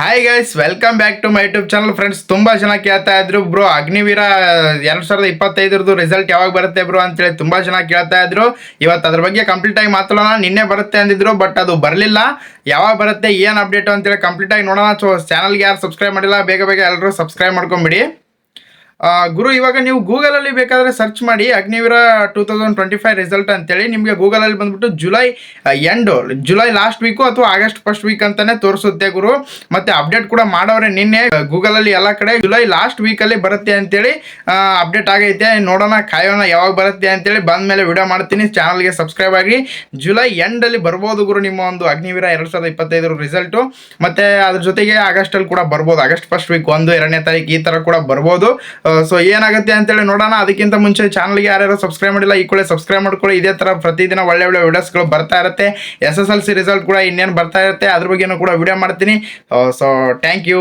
Hi guys welcome back to my YouTube channel friends ತುಂಬಾ ಜನ ಕೇಳ್ತಾ ಇದ್ರು ಬ್ರೋ ಅಗ್ನಿವೀರ ಎರಡು ಸಾವಿರದ ಇಪ್ಪತ್ತೈದರದ್ದು ರಿಸಲ್ಟ್ ಯಾವಾಗ ಬರುತ್ತೆ ಬ್ರೋ ಅಂತೇಳಿ ತುಂಬಾ ಜನ ಕೇಳ್ತಾ ಇದ್ರು. ಇವತ್ತು ಅದ್ರ ಬಗ್ಗೆ ಕಂಪ್ಲೀಟ್ ಆಗಿ ಮಾತಾಡೋಣ. ನಿನ್ನೆ ಬರುತ್ತೆ ಅಂದಿದ್ರು ಬಟ್ ಅದು ಬರಲಿಲ್ಲ. ಯಾವಾಗ ಬರುತ್ತೆ, ಏನು ಅಪ್ಡೇಟ್ ಅಂತೇಳಿ ಕಂಪ್ಲೀಟ್ ಆಗಿ ನೋಡೋಣ. ಸೊ ಚಾನಲ್ಗೆ ಯಾರು ಸಬ್ಸ್ಕ್ರೈಬ್ ಮಾಡಿಲ್ಲ, ಬೇಗ ಬೇಗ ಎಲ್ಲರೂ ಸಬ್ಸ್ಕ್ರೈಬ್ ಮಾಡ್ಕೊಂಬಿಡಿ. ಗುರು, ಇವಾಗ ನೀವು ಗೂಗಲಲ್ಲಿ ಬೇಕಾದರೆ ಸರ್ಚ್ ಮಾಡಿ Agniveer two thousand twenty five result ಅಂತೇಳಿ ನಿಮಗೆ ಗೂಗಲಲ್ಲಿ ಬಂದ್ಬಿಟ್ಟು July end July last week ಅಥವಾ ಆಗಸ್ಟ್ ಫಸ್ಟ್ ವೀಕ್ ಅಂತಾನೆ ತೋರಿಸುತ್ತೆ ಗುರು. ಮತ್ತೆ ಅಪ್ಡೇಟ್ ಕೂಡ ಮಾಡವ್ರೆ ನಿನ್ನೆ. ಗೂಗಲಲ್ಲಿ ಎಲ್ಲ ಕಡೆ ಜುಲೈ ಲಾಸ್ಟ್ ವೀಕಲ್ಲಿ ಬರುತ್ತೆ ಅಂತೇಳಿ ಅಪ್ಡೇಟ್ ಆಗೈತೆ. ನೋಡೋಣ, ಕಾಯೋಣ ಯಾವಾಗ ಬರುತ್ತೆ ಅಂತೇಳಿ ಬಂದ ಮೇಲೆ ವಿಡಿಯೋ ಮಾಡ್ತೀನಿ ಚಾನಲ್ಗೆ ಸಬ್ಸ್ಕ್ರೈಬ್ ಆಗಿ ಜುಲೈ ಎಂಡಲ್ಲಿ ಬರ್ಬೋದು ಗುರು ನಿಮ್ಮ ಒಂದು ಅಗ್ನಿವೀರ ಎರಡು ಸಾವಿರದ ಇಪ್ಪತ್ತೈದರ ರಿಸಲ್ಟು ಮತ್ತೆ ಅದ್ರ ಜೊತೆಗೆ ಆಗಸ್ಟಲ್ಲಿ ಕೂಡ ಬರ್ಬೋದು. ಆಗಸ್ಟ್ ಫಸ್ಟ್ ವೀಕ್ ಒಂದು, ಎರಡನೇ ತಾರೀಕು ಈ ಥರ ಕೂಡ ಬರ್ಬೋದು. ಸೊ ಏನಾಗುತ್ತೆ ಅಂತೇಳಿ ನೋಡೋಣ. ಅದಕ್ಕಿಂತ ಮುಂಚೆ ಚಾನಲ್ಗೆ ಯಾರ್ಯಾರು ಸಬ್ಸ್ಕ್ರೈಬ್ ಮಾಡಿಲ್ಲ, ಈ ಕೂಡ ಸಬ್ಸ್ಕ್ರೈಬ್ ಮಾಡ್ಕೊಳ್ಳಿ. ಇದೇ ಥರ ಪ್ರತಿದಿನ ಒಳ್ಳೆ ಒಳ್ಳೆ ವೀಡಿಯೋಸ್ಗಳು ಬರ್ತಾ ಇರುತ್ತೆ. S S L C result ಕೂಡ ಇನ್ನೇನು ಬರ್ತಾ ಇರುತ್ತೆ. ಅದ್ರ ಬಗ್ಗೆನೂ ಕೂಡ ವಿಡಿಯೋ ಮಾಡ್ತೀನಿ. So thank you